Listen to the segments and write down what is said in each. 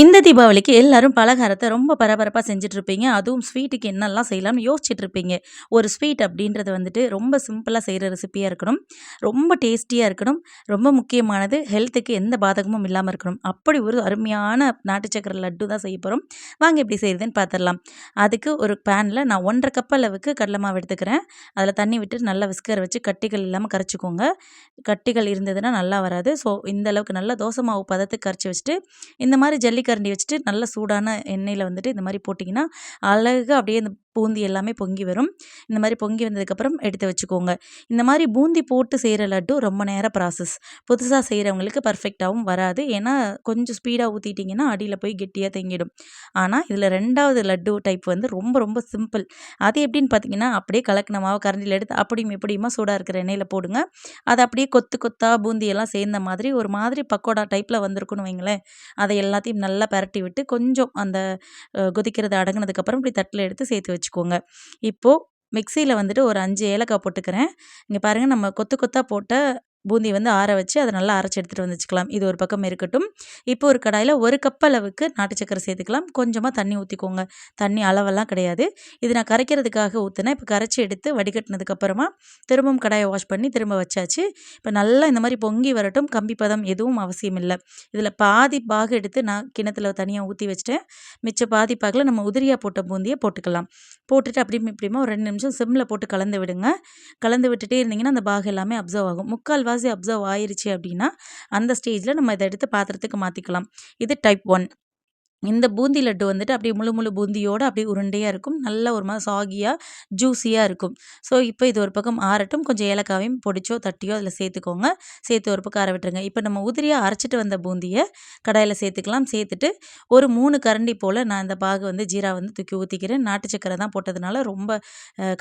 இந்த தீபாவளிக்கு எல்லாரும் பலகாரத்தை ரொம்ப பரபரப்பாக செஞ்சுட்ருப்பீங்க. அதுவும் ஸ்வீட்டுக்கு என்னெல்லாம் செய்யலாம்னு யோசிச்சுட்ருப்பீங்க. ஒரு ஸ்வீட் அப்படின்றது வந்துட்டு ரொம்ப சிம்பிளாக செய்கிற ரெசிப்பியாக இருக்கணும். ரொம்ப டேஸ்டியாக இருக்கணும். ரொம்ப முக்கியமானது ஹெல்த்துக்கு எந்த பாதகமும் இல்லாமல் இருக்கணும். அப்படி ஒரு அருமையான நாட்டு சக்கரை லட்டு தான் செய்ய போகிறோம் வாங்க எப்படி செய்யுதுன்னு பார்த்துடலாம் அதுக்கு ஒரு பேனில் நான் 1 1/2 கப் அளவுக்கு கடலை மாவு எடுத்துக்கிறேன். அதில் தண்ணி விட்டு நல்லா விஸ்கர் வச்சு கட்டிகள் இல்லாமல் கரைச்சிக்கோங்க கட்டிகள் இருந்ததுன்னா நல்லா வராது. ஸோ இந்த அளவுக்கு நல்லா தோசை மாவு பதத்துக்கு கரைச்சு வச்சுட்டு, இந்த மாதிரி ஜல்லி ஜல்லிக்கரண்டி வச்சுட்டு நல்ல சூடான எண்ணெயில் வந்துட்டு இந்த மாதிரி போட்டிங்கன்னா, அழகாக அப்படியே இந்த பூந்தி எல்லாமே பொங்கி வரும். இந்த மாதிரி பொங்கி வந்ததுக்கப்புறம் எடுத்து வச்சுக்கோங்க. இந்த மாதிரி பூந்தி போட்டு செய்கிற லட்டு ரொம்ப நேரம் ப்ராசஸ். புதுசாக செய்கிறவங்களுக்கு பர்ஃபெக்டாகவும் வராது. ஏன்னா, கொஞ்சம் ஸ்பீடாக ஊற்றிட்டிங்கன்னா அடியில் போய் கெட்டியாக தேங்கிடும். ஆனால் இதில் ரெண்டாவது லட்டு டைப் வந்து ரொம்ப ரொம்ப சிம்பிள். அது எப்படின்னு பார்த்தீங்கன்னா, அப்படியே கலக்குன கரண்டியில் எடுத்து அப்படியும் இப்படியுமா சூடாக இருக்கிற எண்ணெயில் போடுங்க. அது அப்படியே கொத்து கொத்தாக பூந்தி எல்லாம் சேர்ந்த மாதிரி ஒரு மாதிரி பக்கோடா டைப்பில் வந்திருக்குன்னு வைங்களேன். அதை எல்லாத்தையும் நல்லா நல்லா பரட்டி விட்டு கொஞ்சம் அந்த கொதிக்கிறது அடங்கினதுக்கப்புறம் இப்படி தட்டில் எடுத்து சேர்த்து வச்சுக்கோங்க. இப்போது மிக்சியில் வந்துட்டு ஒரு அஞ்சு ஏலக்காய் போட்டுக்கிறேன். இங்கே பாருங்கள் நம்ம கொத்து கொத்தாக போட்ட பூந்தி வந்து ஆற வச்சு அதை நல்லா அரைச்சி எடுத்துகிட்டு வந்து வச்சுக்கலாம். இது ஒரு பக்கம் இருக்கட்டும். இப்போ ஒரு கடாயில் ஒரு கப் அளவுக்கு நாட்டு சக்கரை சேர்த்துக்கலாம். கொஞ்சமாக தண்ணி ஊற்றிக்கோங்க தண்ணி அளவெல்லாம் கிடையாது. இது நான் கரைக்கிறதுக்காக ஊற்றினேன் இப்போ கரைச்சி எடுத்து வடிகட்டினதுக்கப்புறமா திரும்பவும் கடாயை வாஷ் பண்ணி திரும்ப வச்சாச்சு. இப்போ நல்லா இந்த மாதிரி பொங்கி வரட்டும். கம்பி பதம் எதுவும் அவசியம் இல்லை இதில் பாதி பாகு எடுத்து நான் கிணத்துல தனியாக ஊற்றி வச்சுட்டேன். மிச்ச பாதி பாகில் நம்ம உதிரியாக போட்ட பூந்தியை போட்டுக்கலாம். போட்டுட்டு அப்படியும் இப்படியுமா ஒரு ரெண்டு நிமிஷம் சிம்மில் போட்டு கலந்து விடுங்க. கலந்து விட்டுட்டே இருந்தீங்கன்னா, அந்த பாகு எல்லாமே அப்சர்வ் ஆகும். முக்கால் முக்கால்வாசி அப்சர்வ் ஆயிருச்சு அப்படின்னா, அந்த ஸ்டேஜில் நம்ம இதை எடுத்து பாத்திரத்துக்கு மாற்றிக்கலாம் இது டைப் ஒன் இந்த பூந்தி லட்டு வந்துட்டு அப்படியே முழு முழு பூந்தியோடு அப்படியே உருண்டையாக இருக்கும். நல்ல ஒரு மாதிரி சாகியாக ஜூஸியாக இருக்கும். ஸோ இப்போ இது ஒரு பக்கம் ஆறட்டும். கொஞ்சம் ஏலக்காவையும் பொடிச்சோ, தட்டியோ அதில் சேர்த்துக்கோங்க. சேர்த்து ஒரு பக்கம் ஆற விட்டுருங்க. இப்போ நம்ம உதிரியாக அரைச்சிட்டு வந்த பூந்தியை கடாயில் சேர்த்துக்கலாம். சேர்த்துட்டு ஒரு மூணு கரண்டி போல் நான் இந்த பாகு வந்து ஜீரா வந்து தூக்கி ஊற்றிக்கிறேன் நாட்டு சக்கரை தான் போட்டதுனால ரொம்ப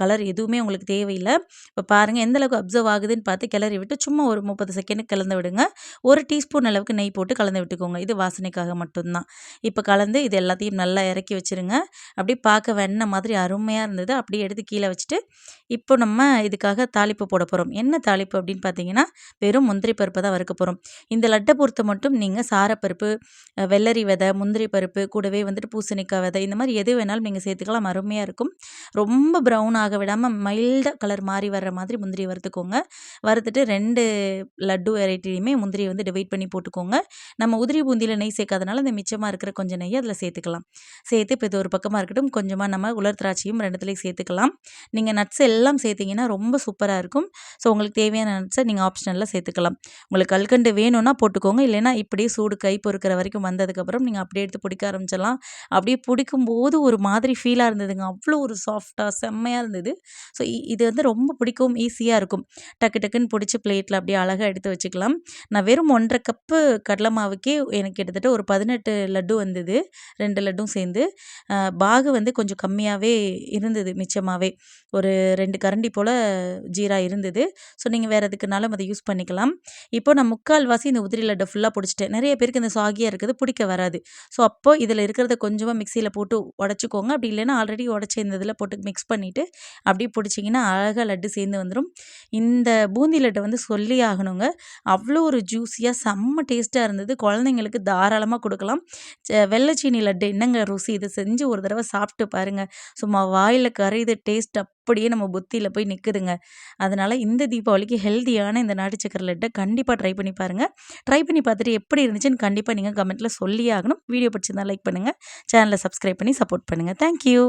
கலர் எதுவுமே உங்களுக்கு தேவையில்லை இப்போ பாருங்கள் எந்த அளவுக்கு அப்சர்வ் ஆகுதுன்னு பார்த்து கிளறி விட்டு சும்மா ஒரு 30 செகண்டுக்கு கலந்து விடுங்க. ஒரு டீஸ்பூன் அளவுக்கு நெய் போட்டு கலந்து விட்டுக்கோங்க. இது வாசனைக்காக மட்டும்தான் இப்போ கலந்து இது எல்லாத்தையும் நல்லா இறக்கி வச்சுருங்க. அப்படியே பார்க்க வெண்ண மாதிரி அருமையாக இருந்தது. அப்படியே எடுத்து கீழே வச்சுட்டு, இப்போ நம்ம இதுக்காக தாளிப்பு போட போகிறோம் என்ன தாளிப்பு அப்படின்னு பார்த்தீங்கன்னா, வெறும் முந்திரி பருப்பை தான் வறுக்க போகிறோம் இந்த லட்டை பொறுத்த மட்டும் நீங்கள் சாரப்பருப்பு, வெள்ளரி விதை, முந்திரி பருப்பு, கூடவே வந்துட்டு பூசணிக்காய் விதை இந்த மாதிரி எது வேணாலும் நீங்கள் சேர்த்துக்கலாம். அருமையாக இருக்கும். ரொம்ப ப்ரவுன் ஆக விடாமல் மைல்டாக கலர் மாறி வர்ற மாதிரி முந்திரி வறுத்துக்கோங்க. வறுத்துட்டு ரெண்டு லட்டு வெரைட்டியுமே முந்திரியை வந்து டிவைட் பண்ணி போட்டுக்கோங்க. நம்ம உதிரி பூந்தியில் நெய் சேர்க்காதனால இந்த மிச்சமாக இருக்கிற கொஞ்சம் நெய்ய அதில் சேர்த்துக்கலாம். சேர்த்து இப்போ இது ஒரு பக்கமாக இருக்கட்டும். கொஞ்சமாக நம்ம உலர் திராட்சையும் ரெண்டுத்துலேயும் சேர்த்துக்கலாம். நீங்கள் நட்ஸ் எல்லாம் சேர்த்தீங்கன்னா ரொம்ப சூப்பராக இருக்கும். ஸோ உங்களுக்கு தேவையான நட்ஸை நீங்கள் ஆப்ஷனலில் சேர்த்துக்கலாம். உங்களுக்கு கல்கண்டு வேணும்னா போட்டுக்கோங்க. இல்லைன்னா இப்படியே சூடு கை பொறுக்கிற வரைக்கும் வந்ததுக்கப்புறம் நீங்கள் அப்படியே எடுத்து பிடிக்க ஆரம்பிச்சிடலாம். அப்படியே பிடிக்கும்போது ஒரு மாதிரி ஃபீலாக இருந்ததுங்க. அவ்வளோ ஒரு சாஃப்டாக செம்மையாக இருந்தது. ஸோ இ இது வந்து ரொம்ப பிடிக்கும் ஈஸியாக இருக்கும். டக்கு டக்குன்னு பிடிச்சி பிளேட்டில் அப்படியே அழகாக எடுத்து வச்சுக்கலாம். நான் வெறும் 1 1/2 கப்பு கடலை மாவுக்கே எனக்கு கிட்டத்தட்ட ஒரு 18 லட்டு வந்தது. ரெண்டு லட்டும் சேர்ந்து. பாகு வந்து கொஞ்சம் கம்மியாகவே இருந்தது மிச்சமாகவே ஒரு ரெண்டு கரண்டி போல் ஜீரா இருந்தது. ஸோ நீங்கள் வேறு எதுக்குனாலும் அதை யூஸ் பண்ணிக்கலாம். இப்போ நான் முக்கால்வாசி இந்த உதிரி லட்டை ஃபுல்லாக பிடிச்சிட்டேன் நிறைய பேருக்கு இந்த சாகியாக இருக்கிறது பிடிக்க வராது. ஸோ அப்போ இதில் இருக்கிறத கொஞ்சமாக மிக்சியில் போட்டு உடச்சிக்கோங்க அப்படி இல்லைன்னா ஆல்ரெடி உடைச்ச இந்த போட்டு மிக்ஸ் பண்ணிவிட்டு அப்படியே பிடிச்சிங்கன்னா அழகா லட்டு சேர்ந்து வந்துடும் இந்த பூந்தி லட்டை வந்து சொல்லியே ஆகணுங்க. அவ்வளோ ஒரு ஜூஸியாக செம்ம டேஸ்ட்டாக இருந்தது. குழந்தைங்களுக்கு தாராளமாக கொடுக்கலாம் வெள்ளை சீனி லட்டு என்னங்க ருசி! இதை செஞ்சு ஒரு தடவை சாப்பிட்டு பாருங்கள் சும்மா வாயில் கரையுது டேஸ்ட் அப்படியே நம்ம புத்தியில் போய் நிற்குதுங்க அதனால் இந்த தீபாவளிக்கு ஹெல்த்தியான இந்த நாட்டு சக்கரை லட்டை கண்டிப்பாக ட்ரை பண்ணி பாருங்கள் ட்ரை பண்ணி பார்த்துட்டு எப்படி இருந்துச்சுன்னு கண்டிப்பாக நீங்கள் கமெண்ட்டில் சொல்லியே ஆகணும். வீடியோ பிடிச்சிருந்தா லைக் பண்ணுங்கள் சேனலை சப்ஸ்கிரைப் பண்ணி சப்போர்ட் பண்ணுங்கள் தேங்க் யூ.